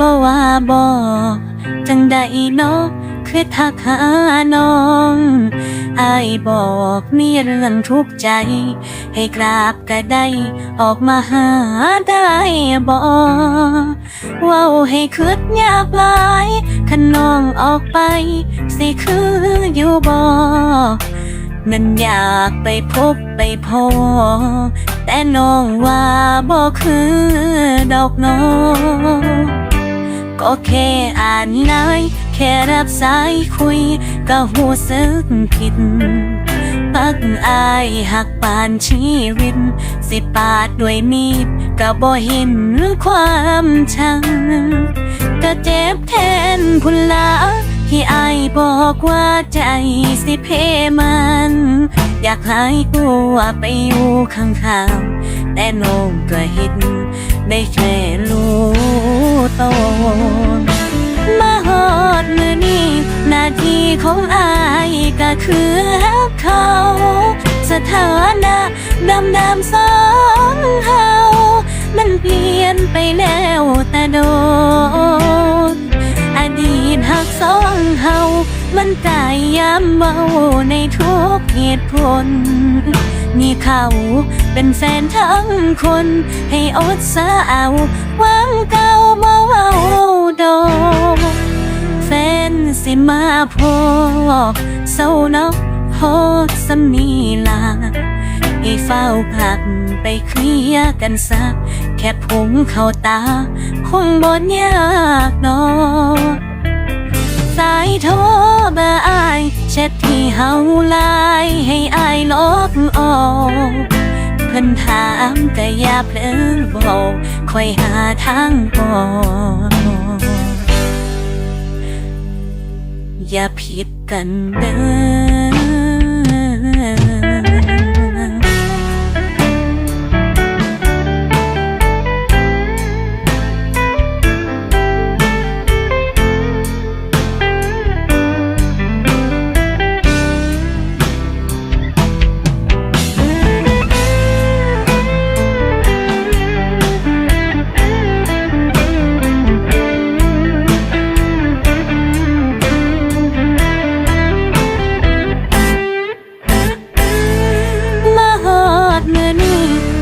บ่ว่าบ่จังใดเนาะคือทักหาน้องอายบอกมีเรื่องทุกข์ใจ ให้กราบก็ได้ ออกมาหาได้บ่เว้าให้คืดยากลายคันน้องออกไป สิคืออยู่บ่นั่นอยากไปพบไปพอ แต่น้องว่าบ่คือดอกน้อง ก็แค่อ่านไลน์แค่รับสายคุย ก็หูสึกผิด ปักอายหักปานชีวิต สิปาดด้วยมีดก็บ่เห็นความชังก็เจ็บแทนพุ่นละที่อายบอกว่าใจสิเพมัน อยากให้ตัวไปอยู่ข้างๆแต่น้องก็เห็นได้แค่รู้ ตนมาหอดมือนี้หน้าที่ของอายก็คือฮักเขา สถานะดำดำสองเฮามันเปลี่ยนไปแล้วแต่โดนอดีตหักสองเฮามันกายย้ำเมาในทุกเหตุผลมีเขาเป็นแฟนทั้งคน ให้อดสาเอาวังเก่ามา เว้าดอกแฟนสิมาพอเศร้าเนาะพอสำนีลาให้เฝ้าผักไปเคลียร์กันซะแค่พุงเข้าตา คงบ่นยากดอสายโทรบอร์อายแชทที่เฮาไลน์ให้อายลบออก พิ่นถามก็อย่าเพลอบอกคอยหาทางบอกอย่าผิดกันเด้อ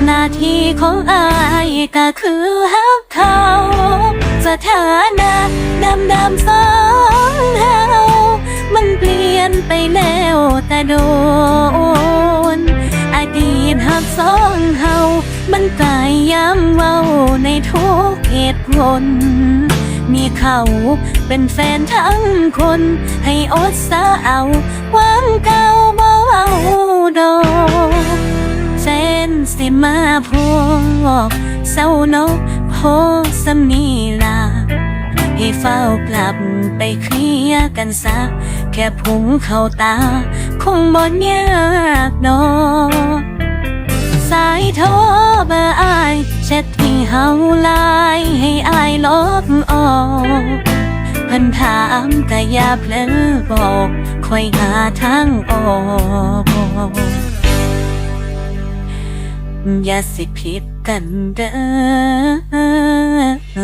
หน้าที่ของอายก็คือฮักเขาสถานะดำดำสองเฮามันเปลี่ยนไปแล้วแต่โดน อดีตหักสองเฮามันกลายย้ำเว้าในทุกเหตุผลมีเขาเป็นแฟนทั้งคน ให้อดสาเอาหวังเก่าบ่เว้าดอก สิมาพอกเศร้าเนกพสำนีลาให้เฝ้ากลับไปเคลียกันซะ แค่พุงเข้าตา คงบ่ยากดอกสายโทรเบอร์อายแชทที่เฮาไลน์ให้อายลบออกพิ่นถามก็อย่าเพลอบอกคอยหาทางออก อย่าสิผิดกันเด้อ